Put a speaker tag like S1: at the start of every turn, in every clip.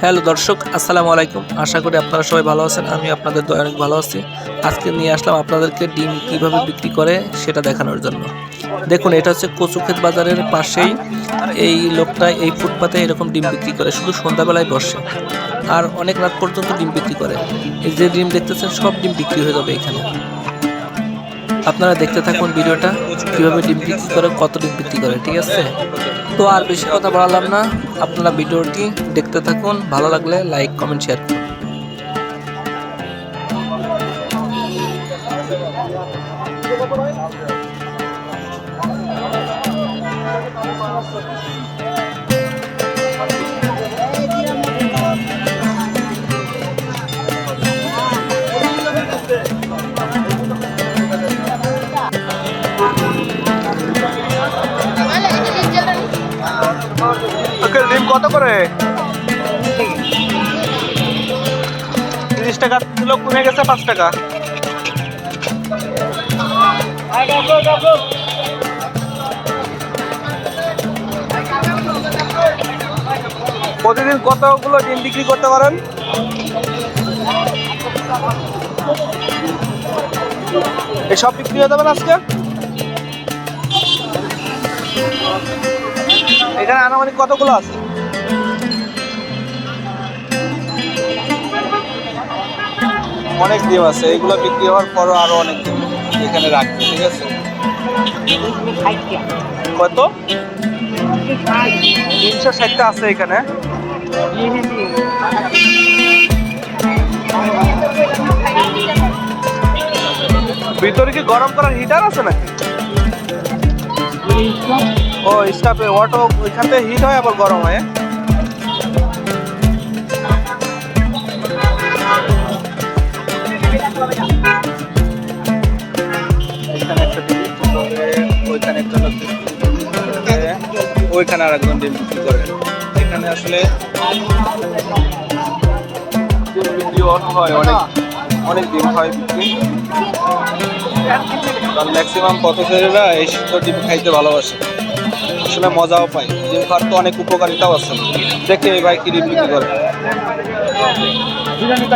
S1: Hello দর্শক, আসসালামু আলাইকুম। আশা করি আপনারা সবাই ভালো আছেন আমি আপনাদের দয়া অনেক ভালো আছি। আজকে নিয়ে আসলাম আপনাদেরকে ডিম কীভাবে বিক্রি করে সেটা দেখানোর জন্য। দেখুন, এটা হচ্ছে কচুক্ষেত বাজারের পাশেই এই লোকটা এই ফুটপাতে এরকম ডিম বিক্রি করে, শুধু সন্ধ্যাবেলায় বসে। আর অনেক রাত পর্যন্ত ডিম বিক্রি করে। এই যে ডিম দেখতেছেন, সব ডিম বিক্রি হয়ে যাবে এখানে। আপনারা দেখতে থাকুন ভিডিওটা, কীভাবে ডিম বিক্রি করে, কত ডিম বিক্রি করে, ঠিক আছে? তো আর বেশি কথা বাড়ালাম না, আপনারা ভিডিওটি দেখতে থাকুন, ভালো লাগলে লাইক, কমেন্ট শেয়ার করুন।
S2: আঙ্কেল ডিম কত করে? তিরিশ টাকা কিলো কমে গেছে পাঁচ টাকা। প্রতিদিন কতগুলো ডিম বিক্রি করতে পারেন? এই সব বিক্রি হয়ে যাবেন আজকে? এখানে আনুমানিক কতগুলো আছে? অনেক ডিম আছে, এগুলো বিক্রি হওয়ার পরও আরও অনেক ডিম এখানে রাখবে, ঠিক আছে? কত? তিনশো ষাটটা আছে এখানে। ভিতরে কি গরম করার হিটার আছে নাকি? ও, স্টাফে অটো ওইখান হিট হয় আবার গরম হয় ডিম ওইখানে আর একজন ডিম বিক্রি করে। এখানে আসলে হয়, অনেক অনেক ডিম হয় বিক্রি। কারণ ম্যাক্সিমাম পথচারীরা এই শীত ডিম খাইতে ভালোবাসে? আসলে মজাও পায় ডিম খাওয়ার তো অনেক উপকারিতাও আছে। দেখে এই ভাই কি ডিম বিক্রি করে। এটা হচ্ছে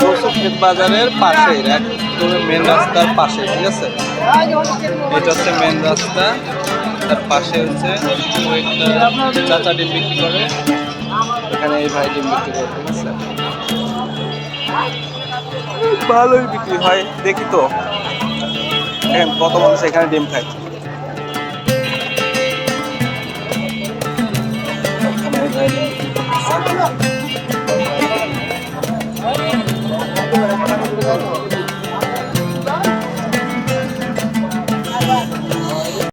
S2: কচুক্ষেত বাজারের পাশে একদম মেন রাস্তার পাশে, ঠিক আছে? এটা হচ্ছে মেন রাস্তা, তার পাশে হচ্ছে চাচা ডিম বিক্রি করে, এখানে এই ভাই ডিম বিক্রি করে, ঠিক আছে? ভালোই বিক্রি হয়, দেখি তো। দেখেন কত মানুষ এখানে ডিম খায়?